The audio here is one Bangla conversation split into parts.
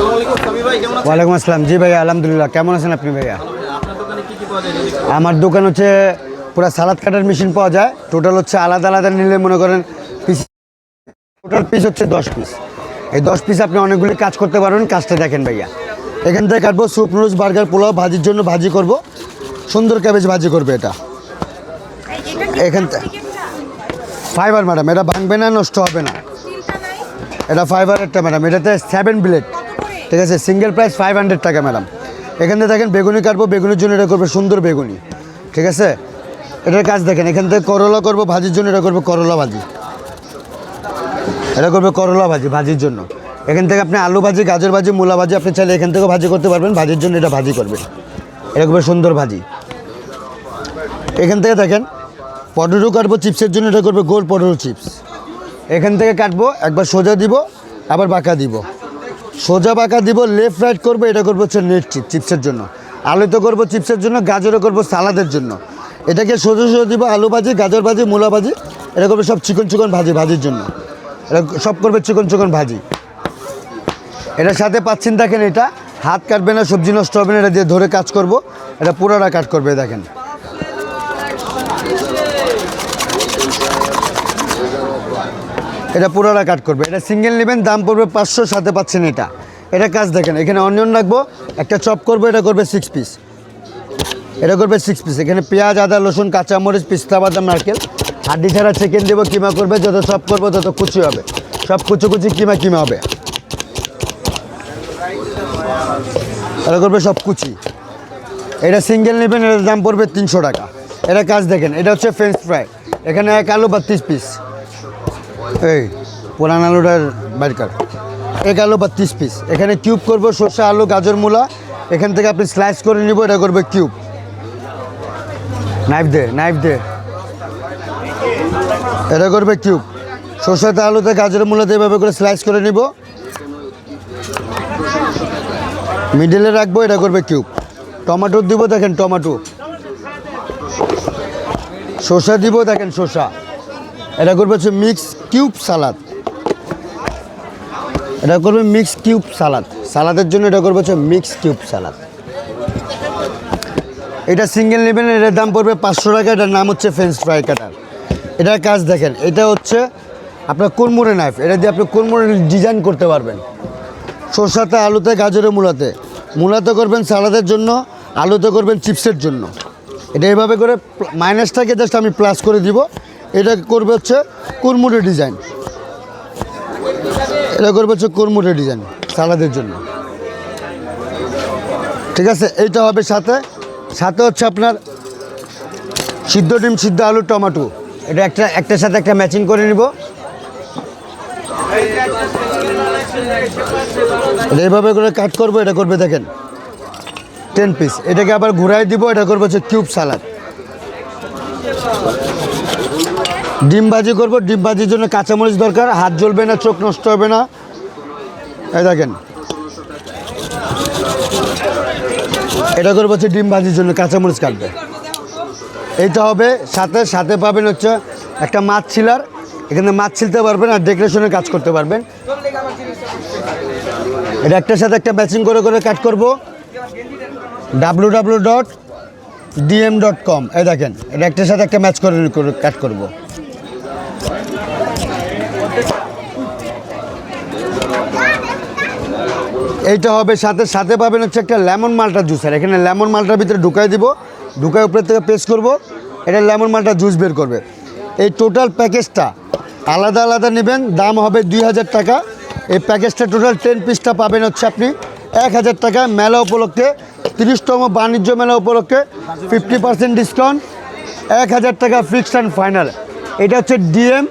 ওয়ালাইকুম আসসালাম। জি ভাইয়া আলহামদুলিল্লাহ। কেমন আছেন আপনি ভাইয়া? একটু- আমার দোকান হচ্ছে পুরো সালাদ কাটার মেশিন পাওয়া যায়। টোটাল হচ্ছে আলাদা আলাদা নিলে মনে করেন পিস টোটাল পিস হচ্ছে দশ পিস এই দশ পিস আপনি অনেকগুলি কাজ করতে পারবেন। কাজটা দেখেন ভাইয়া। এখান থেকে কাটবো স্যুপ নুডলস বার্গার পোলাও ভাজির জন্য ভাজি করব। সুন্দর ক্যাবেজ ভাজি করবে এটা। এখান থেকে ফাইবার ম্যাডাম এটা ভাঙবে না নষ্ট হবে না। এটা ফাইবারেরটা ম্যাডাম এটাতে সেভেন ব্লেড ঠিক আছে সিঙ্গেল প্রাইস ফাইভ হান্ড্রেড টাকা ম্যাডাম এখান থেকে দেখেন বেগুনি কাটবো, বেগুনির জন্য এটা করবে সুন্দর বেগুনি। ঠিক আছে? এটার কাজ দেখেন, এখান থেকে করলা করব, ভাজির জন্য এটা করবে করলা ভাজি। এটা করবে করলা ভাজি, ভাজির জন্য। এখান থেকে আপনি আলু ভাজি, গাজর ভাজি, মূলা ভাজি আপনি চাইলে এখান থেকেও ভাজি করতে পারবেন, ভাজির জন্য এটা ভাজি করবে। এটা করবে সুন্দর ভাজি। এখান থেকে দেখেন, পটেটো কাটবো চিপসের জন্য এটা করবে গোল পটেটো চিপস। এখান থেকে কাটবো, একবার সোজা দিব, আবার বাঁকা দিব। সোজা বাঁকা দিব লেফট রাইট করব, এটা করব হচ্ছে নেট চিপ চিপসের জন্য। আলুতে করব চিপসের জন্য গাজরও করব সালাদের জন্য। এটাকে সোজা সোজা দিব, আলু ভাজি, গাজর ভাজি, মূলা ভাজি, এটা করবে সব চিকন চিকন ভাজি, ভাজির জন্য। এটা সব করবে চিকন চিকন ভাজি। এটার সাথে পাচ্ছেন দেখেন এটা, হাত কাটবে না, সবজি নষ্ট হবে না, এটা দিয়ে ধরে কাজ করব। এটা পুরোটা কাট করবে দেখেন। এটা পুরোটা কাট করবে। এটা সিঙ্গেল নেবেন, দাম পড়বে পাঁচশো, সাথে পাচ্ছেন এটা। এটা কাজ দেখেন, এখানে অনিয়ন রাখব, একটা চপ করব, এটা করবে সিক্স পিস এটা করবে সিক্স পিস এখানে পেঁয়াজ, আদা, রসুন, কাঁচামরিচ, পিস্তা, বাদাম, নারকেল। হাড্ডি ছাড়া চিকেন দেবো, কিমা করবে, যত চপ করব, তত কুচি হবে। সব কুচি কুচি, কিমা কিমা হবে। এটা করবে সব কুচি। এটা সিঙ্গেল নেবেন, এটার দাম পড়বে তিনশো টাকা। এটা কাজ দেখেন, এটা হচ্ছে ফ্রেঞ্চ ফ্রাই এখানে এক আলু বত্রিশ পিস এই, পুরান আলুটার বাইরকার এক আলু বত্রিশ পিস এখানে কিউব করব সর্ষে, আলু, গাজর, মূলা। এখান থেকে আপনি স্লাইস করে নিব, এটা করবে কিউব নাইফ দে নাইফ দে এটা করবে কিউব সর্ষেতে আলুতে, গাজর, মূলাতে এভাবে করে স্লাইস করে নিব। মিডিলে রাখব, এটা করবে কিউব টমেটো দিব, দেখেন টমেটো শসা দিব, দেখেন শসা এটা করবে হচ্ছে মিক্স কিউব সালাদ এটা করবে মিক্স কিউব সালাদ সালাদের জন্য এটা করবে হচ্ছে মিক্স কিউব সালাদ এটা সিঙ্গেল নেবেন, এটার দাম পড়বে পাঁচশো টাকা, এটার নাম হচ্ছে ফ্রেঞ্চ ফ্রাই কাটার এটার কাজ দেখেন, এটা হচ্ছে আপনার কুরমুরে নাইফ এটা দিয়ে আপনি কুরমুরে ডিজাইন করতে পারবেন। সরষাতে, আলুতে, গাজরে, মূলাতে। মূলাতে করবেন সালাদের জন্য, আলুতে করবেন চিপসের জন্য। এটা এভাবে করে মাইনাসটাকে জাস্ট আমি প্লাস করে দিব। এটা করবে হচ্ছে কুরমুরে ডিজাইন। এটা করবে হচ্ছে কুরমুরে ডিজাইন সালাদের জন্য। ঠিক আছে, এইটা হবে সাথে। সাথে হচ্ছে আপনার সিদ্ধ ডিম, সিদ্ধ আলু টমাটো। এটা একটা, একটার সাথে একটা ম্যাচিং করে নিব। এইভাবে করে কাট করব, এটা করবে দেখেন। টেন পিস এটাকে আবার ঘুরাই দিব, এটা করব হচ্ছে কিউব সালাদ ডিম ভাজি করব ডিম ভাজির জন্য কাঁচামরিচ দরকার, হাত জ্বলবে না, চোখ নষ্ট হবে না। এই দেখেন। এটা করব হচ্ছে ডিম ভাজির জন্য কাঁচামরিচ কাটবে। এইটা হবে সাথে সাথে পাবেন হচ্ছে একটা মাছ ছিলার। এখানে মাছ ছিলতে পারবেন আর ডেকোরেশনের কাজ করতে পারবেন। এটা একটার সাথে একটা ম্যাচিং করে করে কাট করব। W W dot DM dot com এই দেখেন, এটা একটার সাথে একটা ম্যাচ করে কাট করব। এইটা হবে সাথে সাথে পাবেন হচ্ছে একটা লেমন মালটা জুসার এখানে লেমন মালটার ভিতরে ঢুকাই দিব, ঢুকাই উপরে থেকে পেস্ট করব, এটা লেমন মালটা জুস বের করবে। এই টোটাল প্যাকেজটা আলাদা আলাদা নেবেন, দাম হবে দুই হাজার টাকা। এই প্যাকেজটা টোটাল টেন পিসটা পাবেন হচ্ছে আপনি এক হাজার টাকা, মেলা উপলক্ষে, তিরিশতম বাণিজ্য মেলা উপলক্ষে ফিফটি পার্সেন্ট ডিসকাউন্ট এক হাজার টাকা ফিক্সড অ্যান্ড ফাইনাল এটা হচ্ছে DM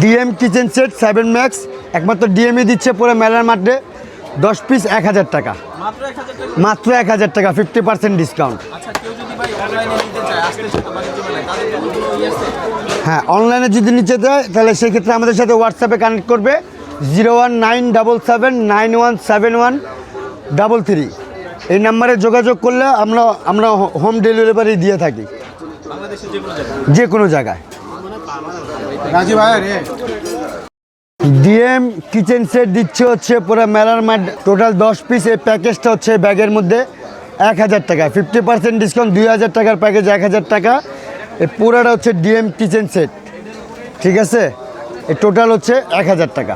DM kitchen set seven max একমাত্র ডিএমই দিচ্ছে পুরো মেলার মাঠে। দশ পিস এক হাজার টাকা। মাত্র এক হাজার টাকা? ফিফটি পার্সেন্ট ডিসকাউন্ট হ্যাঁ অনলাইনে যদি নিতে চায় তাহলে সেক্ষেত্রে আমাদের সাথে হোয়াটসঅ্যাপে কানেক্ট করবে zero one nine double seven nine one seven one double three এই নাম্বারে যোগাযোগ করলে আমরা আমরা হোম ডেলিভারি দিয়ে থাকি। যে কোনো জায়গায়? যে কোনো জায়গায়। রাজি ভাই রে। ডিএম কিচেন সেট দিচ্ছে হচ্ছে পুরো মেলার মাঠ টোটাল দশ পিস এই প্যাকেজটা হচ্ছে ব্যাগের মধ্যে এক হাজার টাকা। ফিফটি পার্সেন্ট ডিসকাউন্ট দুই হাজার টাকার প্যাকেজ এক হাজার টাকা। এই পুরাটা হচ্ছে ডিএম কিচেন সেট ঠিক আছে? এই টোটাল হচ্ছে এক হাজার টাকা।